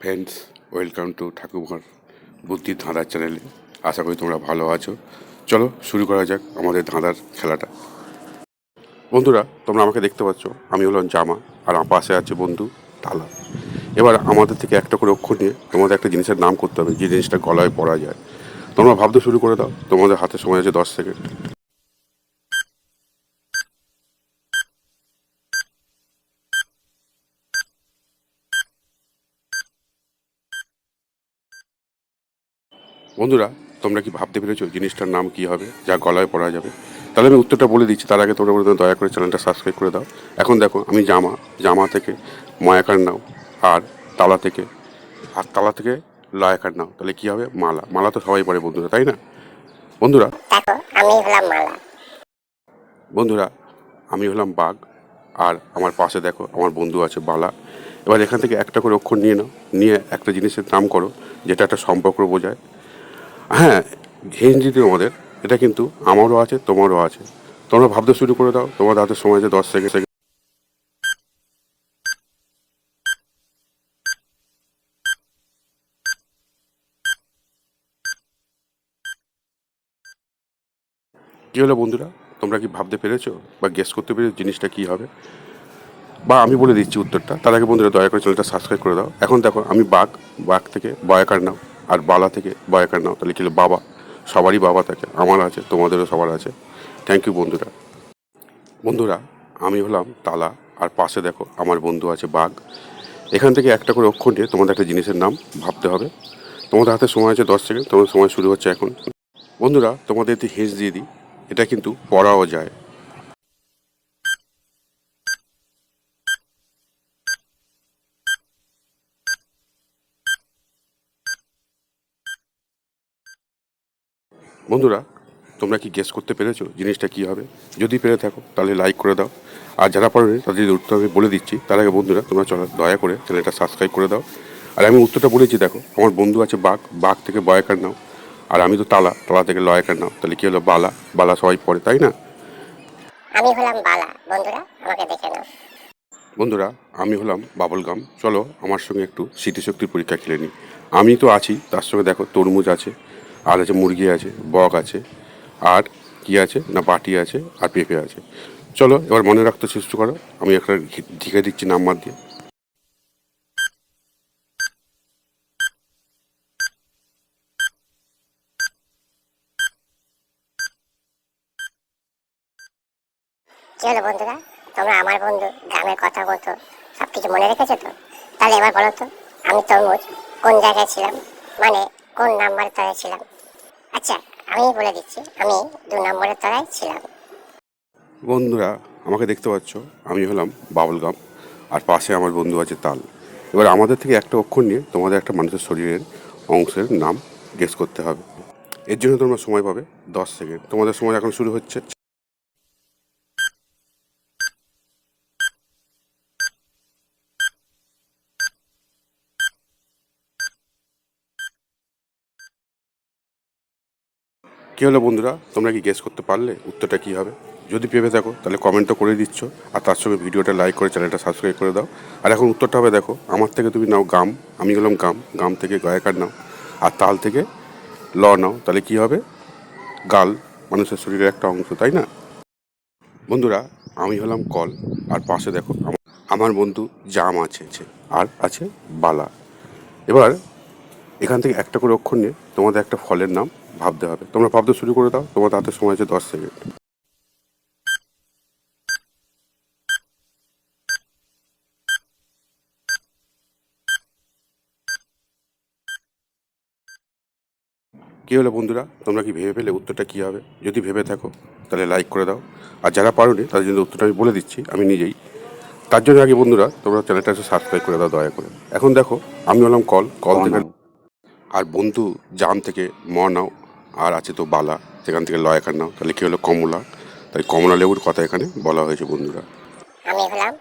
Friends welcome to ঠাকুমার বুদ্ধির ধাঁধার চ্যানেলে আশা করি তোমরা ভালো আছো চলো শুরু করা যাক আমাদের ধাঁধার খেলাটা বন্ধুরা তোমরা আমাকে দেখতে পাচ্ছ আমি হলাম জামা আর আমার পাশে আছে বন্ধু তালা এবার আমাদের থেকে একটা করে অক্ষর নিয়ে তোমাদের একটা জিনিসের নাম করতে হবে যে জিনিসটা গলায় পড়া যায় তোমরা ভাবতে শুরু করে দাও তোমাদের হাতে সময় আছে দশ সেকেন্ড বন্ধুরা তোমরা কি ভাবতে পেরেছ জিনিসটার নাম কি হবে? যা গলায় পড়া যাবে। তাহলে আমি উত্তরটা বলে দিচ্ছি। তার আগে তোমরা বলে দয়া করে চ্যানেলটা সাবস্ক্রাইব করে দাও। এখন দেখো আমি জামা জামা থেকে ময়াকার নাও আর তালা থেকে আর তালা থেকে লয়াকার নাও। তাহলে কি হবে? মালা। মালা তো সবাই পড়ে বন্ধুরা তাই না? বন্ধুরা বন্ধুরা আমি হলাম বাঘ আর আমার পাশে দেখো আমার বন্ধু আছে বালা। এবার এখান থেকে একটা করে অক্ষর নিয়ে নাও। নিয়ে একটা জিনিসের নাম করো যেটা একটা সম্পর্ক বোঝায়। হ্যাঁ হিন্দি আমাদের। এটা কিন্তু আমারও আছে, তোমারও আছে। তোমরা ভাবতে শুরু করে দাও, তোমার হাতে সময় আছে, দশ সেকেন্ড কী হলো বন্ধুরা? তোমরা কি ভাবতে পেরেছ বা গেস করতে পেরেছ জিনিসটা কী হবে? বা আমি বলে দিচ্ছি উত্তরটা। তার আগে বন্ধুরা দয়া করে চ্যানেলটা সাবস্ক্রাইব করে দাও। এখন দেখো, আমি বাঘ বাঘ থেকে বয়াকার নাও আর বালা থেকে বয়াকার নাও, তাহলে কিলো বাবা, সবারই বাবা থাকে, আমার আছে, তোমাদেরও সবার আছে। থ্যাংক ইউ বন্ধুরা। বন্ধুরা, আমি হলাম তালা, আর পাশে দেখো আমার বন্ধু আছে বাঘ। এখান থেকে একটা করে অক্ষর নিয়ে তোমাদের একটা জিনিসের নাম ভাবতে হবে। তোমাদের হাতে সময় আছে দশ সেকেন্ড, তোমাদের সময় শুরু হচ্ছে এখন। বন্ধুরা, তোমাদের একটি হেস দিয়ে দিই। এটা কিন্তু পড়াও যায়। বন্ধুরা তোমরা কি গেস করতে পেরেছ জিনিসটা কি হবে? যদি পেরে থাকো তাহলে লাইক করে দাও। আর যারা পারবে তাদের যদি উত্তর আমি বলে দিচ্ছি। তার আগে বন্ধুরা তোমরা চলো দয়া করে চ্যানেলটা সাবস্ক্রাইব করে দাও। আর আমি উত্তরটা বলেছি দেখো আমার বন্ধু আছে বাঘ। বাঘ থেকে বয়াকার নাও। আর আমি তো তালা তালা থেকে লয়াকার নাও। তাহলে কি হলো? বালা। বালা সবাই পড়ে তাই না? আমি হলাম বালা। বন্ধুরা আমাকে দেখে নাও। বন্ধুরা আমি হলাম বাবল গাম চলো আমার সঙ্গে একটু স্মৃতিশক্তির পরীক্ষা খেলে নিই। আমি তো আছি তার সঙ্গে দেখো তরমুজ আছে। আর আছে মুরগি আছে, বক আছে, আর কি আছে, না বাটি আছে, আর পেঁপে আছে। চলো, এবার মনে রাখতে চেষ্টা করো, আমি একটা ঢিকে দিচ্ছি নাম্বার দিয়ে। কি হলো বন্ধুরা? তোমরা আমার বন্ধু, গ্রামের কথা মতো সব কিছু মনে রেখেছো তো? তাহলে এবার বলো তো, আমি তরমুজ কোন জায়গায় ছিলাম? মানে কোন নাম্বারের তলায় ছিলাম? আচ্ছা আমি বলে দিচ্ছি, আমি দু নম্বরের তলায় ছিলাম। বন্ধুরা, আমাকে দেখতে পাচ্ছ, আমি হলাম বাবুল গাম আর পাশে আমার বন্ধু আছে তাল। এবার আমাদের থেকে একটা অক্ষর নিয়ে তোমাদের একটা মানুষের শরীরের অংশের নাম গেস করতে হবে। এর জন্য তোমরা সময় পাবে দশ সেকেন্ড। তোমাদের সময় এখন শুরু হচ্ছে কী হলো বন্ধুরা? তোমরা কি গেস করতে পারলে? উত্তরটা কী হবে? যদি ভেবে থাকো, তাহলে কমেন্ট তো করে দিচ্ছ, আর তার সঙ্গে ভিডিওটা লাইক করে চ্যানেলটা সাবস্ক্রাইব করে দাও। আর এখন উত্তরটা হবে দেখো, আমার থেকে তুমি নাও গাম, আমি গেলাম গাম গাম থেকে গয়াকার নাও, আর তাল থেকে ল নাও, তাহলে কি হবে? গাল, মানুষের শরীরের একটা অংশ, তাই না? বন্ধুরা, আমি হলাম কল, আর পাশে দেখো, আমার বন্ধু জাম আছে আর আছে বালা। এবার, এখান থেকে একটা করে অক্ষর নিয়ে তোমাদের একটা ফলের নাম ভাবতে হবে। তোমরা ভাবতে শুরু করে দাও তোমার হাতে সময় আছে দশ সেকেন্ড। কী হলো বন্ধুরা? তোমরা কি ভেবে পেলে উত্তরটা কী হবে? যদি ভেবে থাকো তাহলে লাইক করে দাও। আর যারা পারোনি তাদের জন্য উত্তরটা আমি বলে দিচ্ছি আমি নিজেই। তার জন্য আগে বন্ধুরা তোমরা চ্যানেলটা সাবস্ক্রাইব করে দাও দয়া করে। এখন দেখো আমি হলাম কল কল থেকে আর বন্ধু জাম থেকে ম নাও। আর আছে তো বালা, সেখান থেকে লয়কার নাও তাহলে কী হলো কমলা? তাই কমলা লেবুর কথা এখানে বলা হয়েছে বন্ধুরা। আমি হলাম